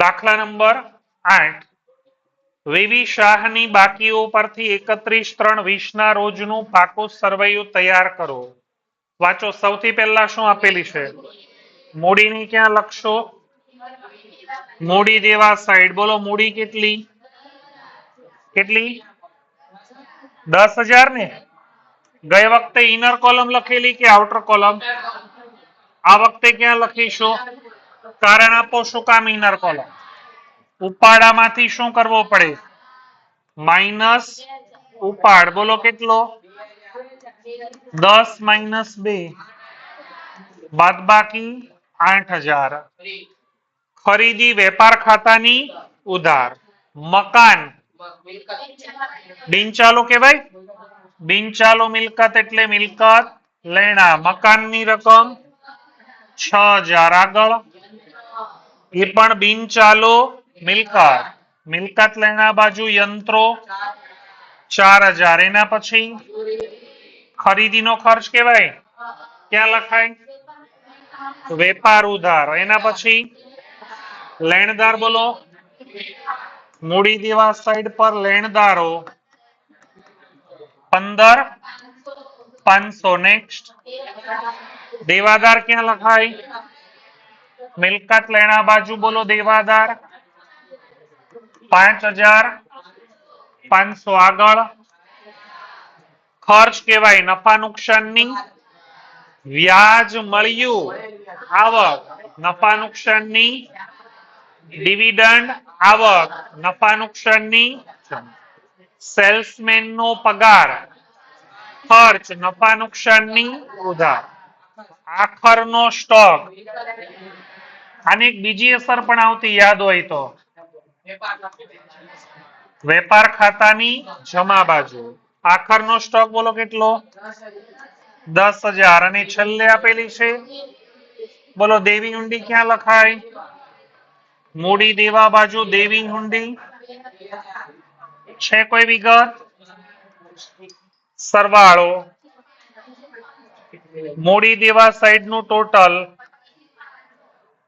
દાખલા નંબર આઠ. વેવી શાહની બાકીઓ પરથી એકત્રીસ ત્રણ વીસના રોજનું પાકું સરવૈયું તૈયાર કરો. વાંચો, સૌથી પહેલા શું આપેલી છે? મૂડીની ક્યાં લખશો? મૂડી દેવા સાઈડ બોલો, મૂડી કેટલી? કેટલી? દસ હજાર ને? ગઈ વખતે ઇનર કોલમ લખેલી કે આઉટર કોલમ આ વખતે ક્યાં લખીશું? કારણ આપો શું કામ ઇનર કોલમ ઉપાડામાંથી શું કરવો પડે? માઇનસ ઉપાડ. બોલો કેટલો? દસ માઇનસ બે. બાદ બાકી આઠ હજાર. ખરીદી વેપાર ખાતાની ઉધાર. મકાન. બિનચાલુ કહેવાય? બિનચાલુ મિલકત એટલે મિલકત લેણા. મકાનની રકમ છ હજાર. આગળ એ પણ બિનચાલુ મિલકત મિલકત લેના બાજુ યંત્રો ચાર હજાર. એના પછી ખરીદીનો ખર્ચ કેવાય? ક્યાં લખાય? વેપાર ઉધાર. એના પછી લેણદાર બોલો. મૂડી દેવા સાઈડ પર લેણદારો. પંદર, પાંચસો. નેક્સ્ટ દેવાદાર ક્યાં લખાય? મિલકત લેણા બાજુ બોલો દેવાદાર. પાંચ હજાર પાંચસો આગળ. ખર્ચ કેવાય નફા નુકસાનની. વ્યાજ મળ્યું. આવક, નફા નુકસાનની. ડિવિડન્ડ, આવક, નફા નુકસાનની. સેલ્સમેન નો પગાર, ખર્ચ, નફા નુકસાનની. ઉધાર. આખરનો સ્ટોક. આની બીજી અસર પણ આવતી યાદ હોય તો. વેપાર ખાતાની જમા બાજુ. આખરનો સ્ટોક બોલો કેટલો? દસ હજાર. અને છેલ્લે આપેલી છે? બોલો, દેવી હુંડી ક્યાં લખાય? મૂડી દેવા બાજુ દેવી હુંડી. છે કોઈ વિગત? સરવાળો. મૂડી દેવા સાઈડનું ટોટલ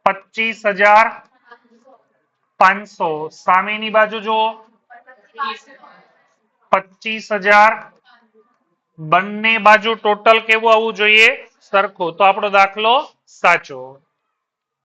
પચીસ હજાર પાંચસો સામેની બાજુ જુઓ પચીસ હજાર બંને બાજુ ટોટલ કેવું આવવું જોઈએ સરખું તો આપણો દાખલો સાચો